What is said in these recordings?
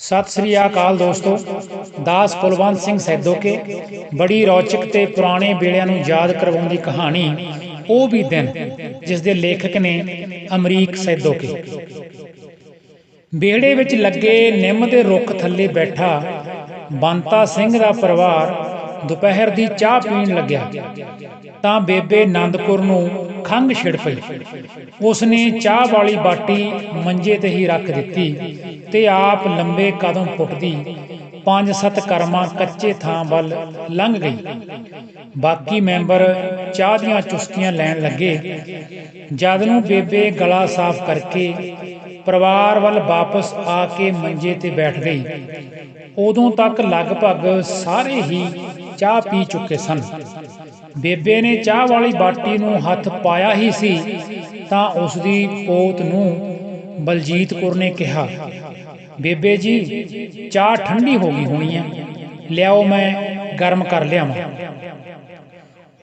ਸਤਿ ਸ੍ਰੀ ਅਕਾਲ ਦੋਸਤੋ। ਦਾਸ ਕੁਲਵੰਤ ਸਿੰਘ ਸੈਦੋਕੇ, ਬੜੀ ਰੌਚਕ ਤੇ ਪੁਰਾਣੇ ਵੇਲਿਆਂ ਨੂੰ ਯਾਦ ਕਰਵਾਉਂਦੀ ਕਹਾਣੀ, ਉਹ ਵੀ ਦਿਨ, ਜਿਸ ਦੇ ਲੇਖਕ ਨੇ ਅਮਰੀਕ ਸੈਦੋਕੇ। ਵਿਹੜੇ ਵਿੱਚ ਲੱਗੇ ਨਿੰਮ ਦੇ ਰੁੱਖ ਥੱਲੇ ਬੈਠਾ ਬੰਤਾ ਸਿੰਘ ਦਾ ਪਰਿਵਾਰ ਦੁਪਹਿਰ ਦੀ ਚਾਹ ਪੀਣ ਲੱਗਿਆ। ਤਾਂ ਬੇਬੇ ਆਨੰਦਪੁਰ ਨੂੰ ਖੰਘ ਛਿੜ ਪਈ। ਉਸਨੇ ਚਾਹ ਵਾਲੀ ਬਾਟੀ ਮੰਜੇ ਤੇ ਹੀ ਰੱਖ ਦਿੱਤੀ ਤੇ ਆਪ ਲੰਬੇ ਕਦਮ ਪੁੱਟਦੀ ਪੰਜ ਸੱਤ ਕਰਮਾਂ ਕੱਚੇ ਥਾਂ ਵੱਲ ਲੰਘ ਗਈ। ਬਾਕੀ ਮੈਂਬਰ ਚਾਹ ਦੀਆਂ ਚੁਸਕੀਆਂ ਲੈਣ ਲੱਗੇ। ਜਦ ਨੂੰ ਬੇਬੇ ਗਲਾ ਸਾਫ਼ ਕਰਕੇ ਪਰਿਵਾਰ ਵੱਲ ਵਾਪਸ ਆ ਕੇ ਮੰਜੇ ਤੇ ਬੈਠ ਗਈ। ਉਦੋਂ ਤੱਕ ਲਗਭਗ ਸਾਰੇ ਹੀ ਚਾਹ ਪੀ ਚੁੱਕੇ ਸਨ। ਬੇਬੇ ਨੇ ਚਾਹ ਵਾਲੀ ਬਾਟੀ ਨੂੰ ਹੱਥ ਪਾਇਆ ਹੀ ਸੀ, ਤਾਂ ਉਸ ਦੀ ਪੋਤ ਨੂੰ ਬਲਜੀਤ ਕੌਰ ਨੇ ਕਿਹਾ, ਬੇਬੇ ਜੀ, ਚਾਹ ਠੰਡੀ ਹੋ ਗਈ ਹੋਣੀ ਹੈ ਲਿਆਓ ਮੈਂ, ਗਰਮ ਕਰ ਲਿਆਵਾਂ।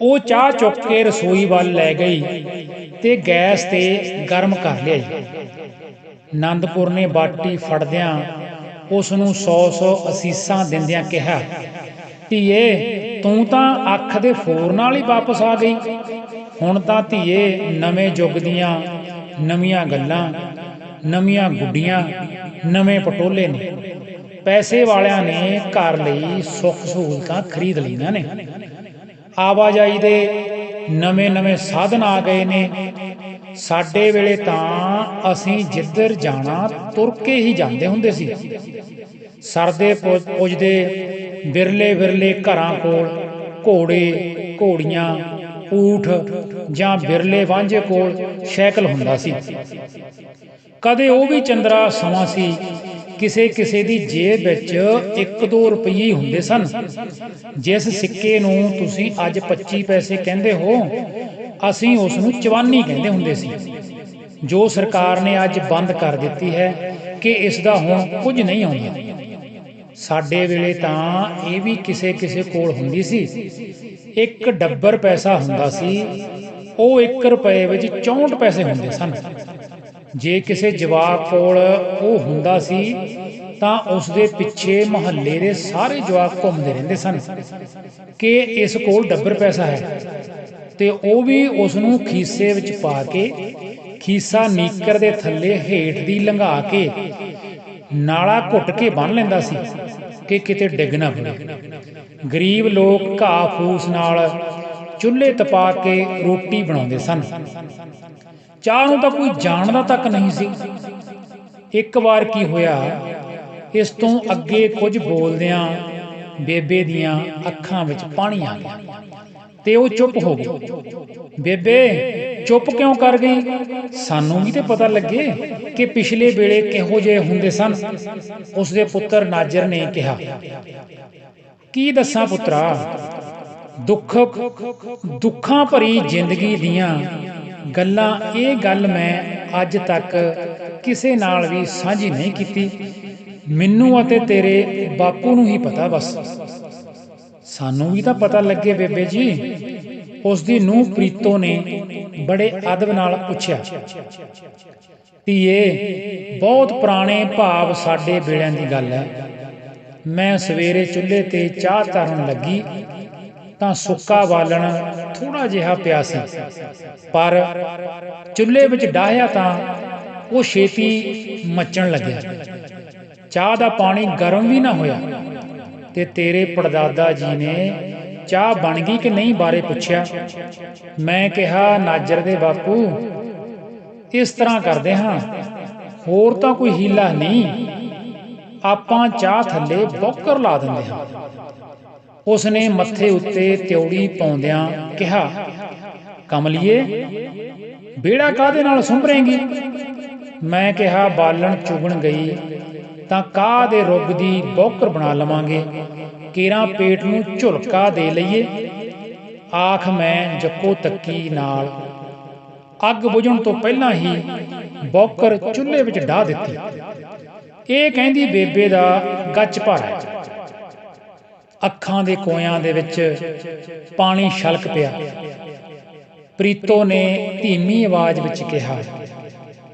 ਉਹ ਚਾਹ ਚੁੱਕ ਕੇ ਰਸੋਈ ਵੱਲ ਲੈ ਗਈ ਤੇ ਗੈਸ ਤੇ ਗਰਮ ਕਰ ਲਿਆਈ। ਆਨੰਦਪੁਰ ਨੇ ਬਾਟੀ ਫੜਦਿਆਂ ਉਸ ਨੂੰ 100-100 ਅਸੀਸਾਂ ਦਿੰਦਿਆਂ ਕਿਹਾ ਧੀਏ, ਤੂੰ ਤਾਂ ਅੱਖ ਦੇ ਫੋਰ ਨਾਲ ਹੀ ਵਾਪਸ ਆ ਗਈ। ਹੁਣ ਤਾਂ ਧੀਏ, ਨਵੇਂ ਯੁੱਗ ਦੀਆਂ ਨਵੀਆਂ ਗੱਲਾਂ, ਨਵੀਆਂ ਗੁੱਡੀਆਂ, ਨਵੇਂ ਪਟੋਲੇ ਨੇ। ਪੈਸੇ ਵਾਲਿਆਂ ਨੇ ਘਰ ਲਈ ਸੁੱਖ ਸਹੂਲਤਾਂ ਖਰੀਦ ਲਈਆਂ ਨੇ। ਆਵਾਜਾਈ ਦੇ ਨਵੇਂ-ਨਵੇਂ ਸਾਧਨ ਆ ਗਏ ਨੇ। ਸਾਡੇ ਵੇਲੇ ਤਾਂ ਅਸੀਂ ਜਿੱਧਰ ਜਾਣਾ, ਤੁਰ ਕੇ ਹੀ ਜਾਂਦੇ ਹੁੰਦੇ ਸੀ। ਸਰਦੇ ਪੁੱਜਦੇ ਵਿਰਲੇ ਵਿਰਲੇ ਘਰਾਂ ਕੋਲ ਘੋੜੇ, ਘੋੜੀਆਂ, ਊਠ ਜਾਂ ਵਿਰਲੇ ਵਾਂਝੇ ਕੋਲ ਸ਼ੈਕਲ ਹੁੰਦਾ ਸੀ। ਕਦੇ ਉਹ ਵੀ ਚੰਦਰਾ ਸਮਾਂ ਸੀ, ਕਿਸੇ ਕਿਸੇ ਦੀ ਜੇਬ ਵਿੱਚ 1-2 ਰੁਪਏ ਹੁੰਦੇ ਸਨ। ਜਿਸ ਸਿੱਕੇ ਨੂੰ ਤੁਸੀਂ ਅੱਜ 25 ਪੈਸੇ ਕਹਿੰਦੇ ਹੋ, ਅਸੀਂ ਉਸ ਨੂੰ ਚਵਾਨੀ ਕਹਿੰਦੇ ਹੁੰਦੇ ਸੀ। ਜੋ ਸਰਕਾਰ ਨੇ ਅੱਜ ਬੰਦ ਕਰ ਦਿੱਤੀ ਹੈ ਕਿ ਇਸ ਦਾ ਹੁਣ ਕੁਝ ਨਹੀਂ ਆਉਂਦਾ। ਸਾਡੇ ਵੇਲੇ ਤਾਂ ਇਹ ਵੀ ਕਿਸੇ ਕਿਸੇ ਕੋਲ ਹੁੰਦੀ ਸੀ। ਇੱਕ ਡੱਬਰ ਪੈਸਾ ਹੁੰਦਾ ਸੀ, ਉਹ 1 ਰੁਪਏ ਵਿੱਚ 64 ਪੈਸੇ ਹੁੰਦੇ ਸਨ। ਜੇ ਕਿਸੇ ਜਵਾਕ ਕੋਲ ਉਹ ਹੁੰਦਾ ਸੀ, ਤਾਂ ਉਸ ਦੇ ਪਿੱਛੇ ਮਹੱਲੇ ਦੇ ਸਾਰੇ ਜਵਾਕ ਘੁੰਮਦੇ ਰਹਿੰਦੇ ਸਨ ਕਿ ਇਸ ਕੋਲ ਡੱਬਰ ਪੈਸਾ ਹੈ। ਤੇ ਉਹ ਵੀ ਉਸ ਨੂੰ ਖੀਸੇ ਵਿੱਚ ਪਾ ਕੇ, ਖੀਸਾ ਨੀਕਰ ਦੇ ਥੱਲੇ ਹੇਠ ਦੀ ਲੰਘਾ ਕੇ, ਨਾਲਾ ਘੁੱਟ ਕੇ ਬੰਨ ਲੈਂਦਾ ਸੀ। ਕਿ ਕਿਤੇ ਡਿੱਗ ਨਾ ਪਵੇ ਗਰੀਬ ਲੋਕ ਘਾਹ ਫੂਸ ਨਾਲ ਚੁੱਲ੍ਹੇ ਤਪਾ ਕੇ ਰੋਟੀ ਬਣਾਉਂਦੇ ਸਨ। ਚਾਹ ਨੂੰ ਤਾਂ ਕੋਈ ਜਾਣਦਾ ਤੱਕ ਨਹੀਂ ਸੀ। ਇੱਕ ਵਾਰ ਕੀ ਹੋਇਆ, ਇਸ ਤੋਂ ਅੱਗੇ ਕੁਝ ਬੋਲਦਿਆਂ ਬੇਬੇ ਦੀਆਂ ਅੱਖਾਂ ਵਿੱਚ ਪਾਣੀ ਆ ਗਿਆ ਤੇ ਉਹ ਚੁੱਪ ਹੋ ਗਈ। ਬੇਬੇ ਚੁੱਪ ਕਿਉਂ ਕਰ ਗਈ? ਸਾਨੂੰ ਵੀ ਤੇ ਪਤਾ ਲੱਗੇ ਕਿ ਪਿਛਲੇ ਵੇਲੇ ਕਿਹੋ ਜਿਹੇ ਹੁੰਦੇ ਸਨ। ਉਸ ਦੇ ਪੁੱਤਰ ਨਾਜਰ ਨੇ ਕਿਹਾ, ਕੀ ਦੱਸਾਂ ਪੁੱਤਰਾ? ਦੁੱਖ, ਦੁੱਖਾਂ ਭਰੀ ਜ਼ਿੰਦਗੀ ਦੀਆਂ ਗੱਲਾਂ ਇਹ ਗੱਲ ਮੈਂ ਅੱਜ ਤੱਕ ਕਿਸੇ ਨਾਲ ਵੀ ਸਾਂਝੀ ਨਹੀਂ ਕੀਤੀ। ਮੈਨੂੰ ਅਤੇ ਤੇਰੇ ਬਾਪੂ ਨੂੰ ਹੀ ਪਤਾ ਬਸ। ਸਾਨੂੰ ਵੀ ਤਾਂ ਪਤਾ ਲੱਗੇ ਬੇਬੇ ਜੀ ਉਸ ਦੀ ਨੂੰਹ ਪ੍ਰੀਤੋ ਨੇ ਬੜੇ ਅਦਬ ਨਾਲ ਪੁੱਛਿਆ, ਧੀਏ, ਬਹੁਤ ਪੁਰਾਣੇ ਭਾਵ ਸਾਡੇ ਵੇਲਿਆਂ ਦੀ ਗੱਲ ਹੈ। ਮੈਂ ਸਵੇਰੇ ਚੁੱਲ੍ਹੇ ਤੇ ਚਾਹ ਧਰਨ ਲੱਗੀ ਤਾਂ ਸੁੱਕਾ ਬਾਲਣ ਥੋੜਾ ਜਿਹਾ ਪਿਆ ਸੀ। ਪਰ ਚੁੱਲ੍ਹੇ ਵਿੱਚ ਡਾਹਿਆ ਤਾਂ ਉਹ ਛੇਤੀ ਮੱਚਣ ਲੱਗਿਆ। ਚਾਹ ਦਾ ਪਾਣੀ ਗਰਮ ਵੀ ਨਾ ਹੋਇਆ ਤੇ ਤੇਰੇ ਪੜਦਾਦਾ ਜੀ ਨੇ ਚਾਹ ਬਣ ਗਈ ਕਿ ਨਹੀਂ ਬਾਰੇ ਪੁੱਛਿਆ। ਮੈਂ ਕਿਹਾ, ਨਾਜਰ ਦੇ ਬਾਪੂ, ਇਸ ਤਰ੍ਹਾਂ ਕਰਦੇ ਹਾਂ। ਹੋਰ ਤਾਂ ਕੋਈ ਹੀਲਾ ਨਹੀਂ। ਆਪਾਂ ਚਾਹ ਥੱਲੇ ਬੌਕਰ ਲਾ ਦਿੰਦੇ ਹਾਂ। ਉਸਨੇ ਮੱਥੇ ਉੱਤੇ ਤਿਉੜੀ ਪਾਉਂਦਿਆਂ ਕਿਹਾ, ਕਮਲਿਏ, ਬੇੜਾ ਕਾਦੇ ਨਾਲ ਸੁੰਭਰੇਂਗੀ ਮੈਂ ਕਿਹਾ, ਬਾਲਣ ਚੁਗਣ ਗਈ, ਤਾਂ ਕਾਹ ਦੇ ਰੁੱਗ ਦੀ ਬੌਕਰ ਬਣਾ ਲਵਾਂਗੇ? ਕੇਰਾ ਪੇਟ ਨੂੰ ਝੁਲਕਾ ਦੇ ਲਈਏ। ਆਖ ਮੈਂ ਜੱਕੋ ਤੱਕੀ ਨਾਲ। ਅੱਗ ਬੁਝਣ ਤੋਂ ਪਹਿਲਾਂ ਹੀ ਬੋਕਰ ਚੁੱਲ੍ਹੇ ਵਿੱਚ ਢਾ ਦਿੱਤੀ। ਇਹ ਕਹਿੰਦੀ ਬੇਬੇ ਦਾ ਗੱਚ ਭਰ ਅੱਖਾਂ ਦੇ ਕੋਇਆਂ ਦੇ ਵਿੱਚ ਪਾਣੀ ਛਲਕ ਪਿਆ। ਪ੍ਰੀਤੋ ਨੇ ਧੀਮੀ ਆਵਾਜ਼ ਵਿੱਚ ਕਿਹਾ,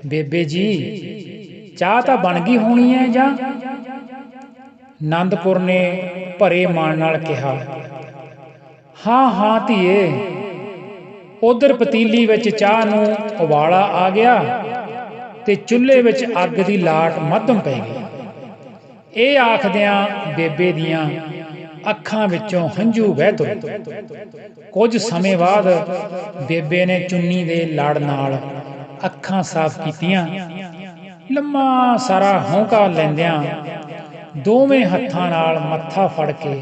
ਬੇਬੇ ਜੀ, ਚਾਹ ਤਾਂ ਬਣ ਗਈ ਹੋਣੀ ਹੈ ਜਾਂ ਨੰਦਪੁਰ ਨੇ ਭਰੇ ਮਾਣ ਨਾਲ ਕਿਹਾ, ਹਾਂ ਹਾਂ ਧੀਏ, ਉਧਰ ਪਤੀਲੀ ਵਿੱਚ ਚਾਹ ਨੂੰ ਉਬਾਲਾ ਆ ਗਿਆ ਤੇ ਚੁੱਲ੍ਹੇ ਵਿੱਚ ਅੱਗ ਦੀ ਲਾਟ ਮੱਧਮ ਪੈ ਗਈ। ਇਹ ਆਖਦਿਆਂ ਬੇਬੇ ਦੀਆਂ ਅੱਖਾਂ ਵਿੱਚੋਂ ਹੰਝੂ ਵਹਿ ਤੁਰੇ। ਕੁਝ ਸਮੇਂ ਬਾਅਦ ਬੇਬੇ ਨੇ ਚੁੰਨੀ ਦੇ ਲੜ ਨਾਲ ਅੱਖਾਂ ਸਾਫ਼ ਕੀਤੀਆਂ। ਲੰਮਾ ਸਾਰਾ ਹੌਂਕਾ ਲੈਂਦਿਆਂ ਦੋਵੇਂ ਹੱਥਾਂ ਨਾਲ ਮੱਥਾ ਫੜ ਕੇ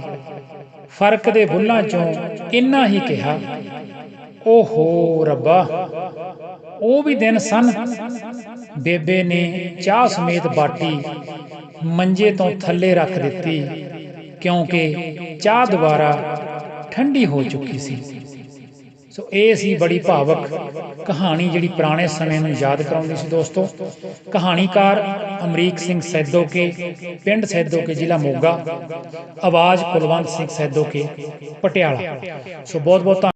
ਫ਼ਰਕ ਦੇ ਬੁੱਲਾਂ ਚੋਂ ਇੰਨਾ ਹੀ ਕਿਹਾ, ਓਹੋ ਰੱਬਾ, ਉਹ ਵੀ ਦਿਨ ਸਨ। ਬੇਬੇ ਨੇ ਚਾਹ ਸਮੇਤ ਬਾਟੀ ਮੰਜੇ ਤੋਂ ਥੱਲੇ ਰੱਖ ਦਿੱਤੀ, ਕਿਉਂਕਿ ਚਾਹ ਦੁਬਾਰਾ ਠੰਡੀ ਹੋ ਚੁੱਕੀ ਸੀ। ਸੋ ਇਹ ਸੀ ਬੜੀ ਭਾਵਕ ਕਹਾਣੀ ਜਿਹੜੀ ਪੁਰਾਣੇ ਸਮੇਂ ਨੂੰ ਯਾਦ ਕਰਾਉਂਦੀ ਸੀ ਦੋਸਤੋ। ਕਹਾਣੀਕਾਰ ਅਮਰੀਕ ਸਿੰਘ ਸੈਦੋਕੇ, ਪਿੰਡ ਸੈਦੋਕੇ, ਜ਼ਿਲ੍ਹਾ ਮੋਗਾ। ਆਵਾਜ਼ ਕੁਲਵੰਤ ਸਿੰਘ ਸੈਦੋਕੇ, ਪਟਿਆਲਾ। ਸੋ ਬਹੁਤ ਬਹੁਤ ਧੰਨ-